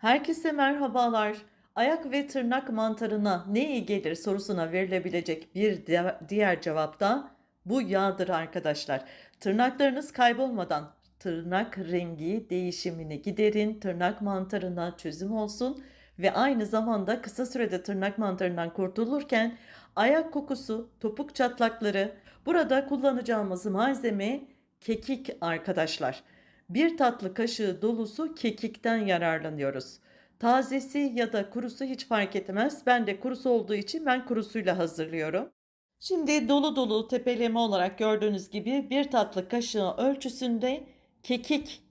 Herkese merhabalar. Ayak ve tırnak mantarına ne iyi gelir sorusuna verilebilecek bir di- diğer cevap da bu yağdır arkadaşlar. Tırnaklarınız kaybolmadan tırnak rengi değişimini giderin, tırnak mantarına çözüm olsun ve aynı zamanda kısa sürede tırnak mantarından kurtulurken ayak kokusu, topuk çatlakları, burada kullanacağımız malzeme kekik arkadaşlar. Bir tatlı kaşığı dolusu kekikten yararlanıyoruz. Tazesi ya da kurusu hiç fark etmez. Ben de kurusu olduğu için ben kurusuyla hazırlıyorum. Şimdi dolu dolu tepeleme olarak gördüğünüz gibi bir tatlı kaşığı ölçüsünde kekik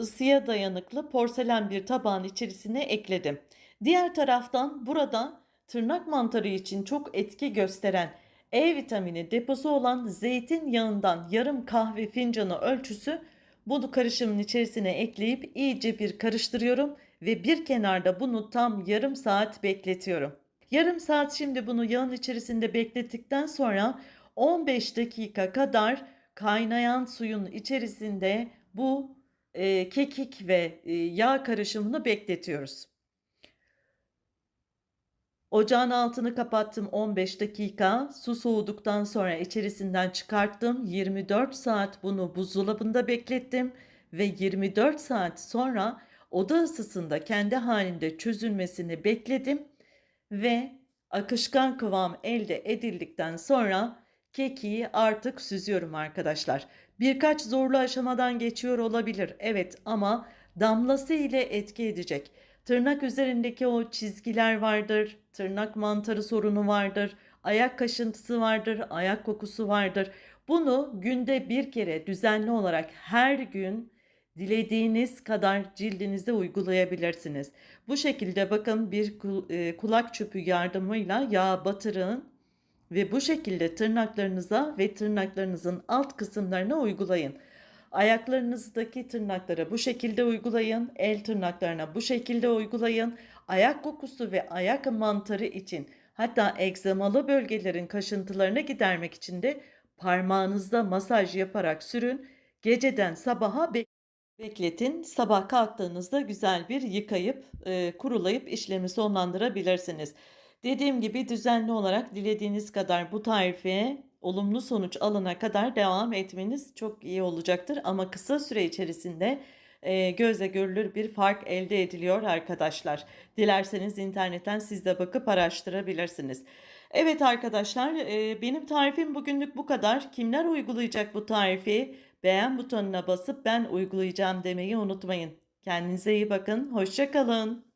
ısıya dayanıklı porselen bir tabağın içerisine ekledim. Diğer taraftan burada tırnak mantarı için çok etki gösteren E vitamini deposu olan zeytinyağından yarım kahve fincanı ölçüsü bunu karışımın içerisine ekleyip iyice bir karıştırıyorum ve bir kenarda bunu tam yarım saat bekletiyorum. Yarım saat şimdi bunu yağın içerisinde beklettikten sonra 15 dakika kadar kaynayan suyun içerisinde bu e, kekik ve e, yağ karışımını bekletiyoruz. Ocağın altını kapattım 15 dakika. Su soğuduktan sonra içerisinden çıkarttım. 24 saat bunu buzdolabında beklettim ve 24 saat sonra oda ısısında kendi halinde çözülmesini bekledim ve akışkan kıvam elde edildikten sonra kekiği artık süzüyorum arkadaşlar. Birkaç zorlu aşamadan geçiyor olabilir. Evet ama damlası ile etki edecek. Tırnak üzerindeki o çizgiler vardır, tırnak mantarı sorunu vardır, ayak kaşıntısı vardır, ayak kokusu vardır. Bunu günde bir kere düzenli olarak her gün dilediğiniz kadar cildinize uygulayabilirsiniz. Bu şekilde bakın bir e, kulak çöpü yardımıyla yağ batırın ve bu şekilde tırnaklarınıza ve tırnaklarınızın alt kısımlarına uygulayın. Ayaklarınızdaki tırnaklara bu şekilde uygulayın, el tırnaklarına bu şekilde uygulayın. Ayak kokusu ve ayak mantarı için hatta egzamalı bölgelerin kaşıntılarını gidermek için de parmağınızda masaj yaparak sürün. Geceden sabaha bek- bekletin. Sabah kalktığınızda güzel bir yıkayıp e, kurulayıp işlemi sonlandırabilirsiniz. Dediğim gibi düzenli olarak dilediğiniz kadar bu tarife olumlu sonuç alana kadar devam etmeniz çok iyi olacaktır. Ama kısa süre içerisinde e, gözle görülür bir fark elde ediliyor arkadaşlar. Dilerseniz internetten siz de bakıp araştırabilirsiniz. Evet arkadaşlar e, benim tarifim bugünlük bu kadar. Kimler uygulayacak bu tarifi? Beğen butonuna basıp ben uygulayacağım demeyi unutmayın. Kendinize iyi bakın. Hoşça kalın.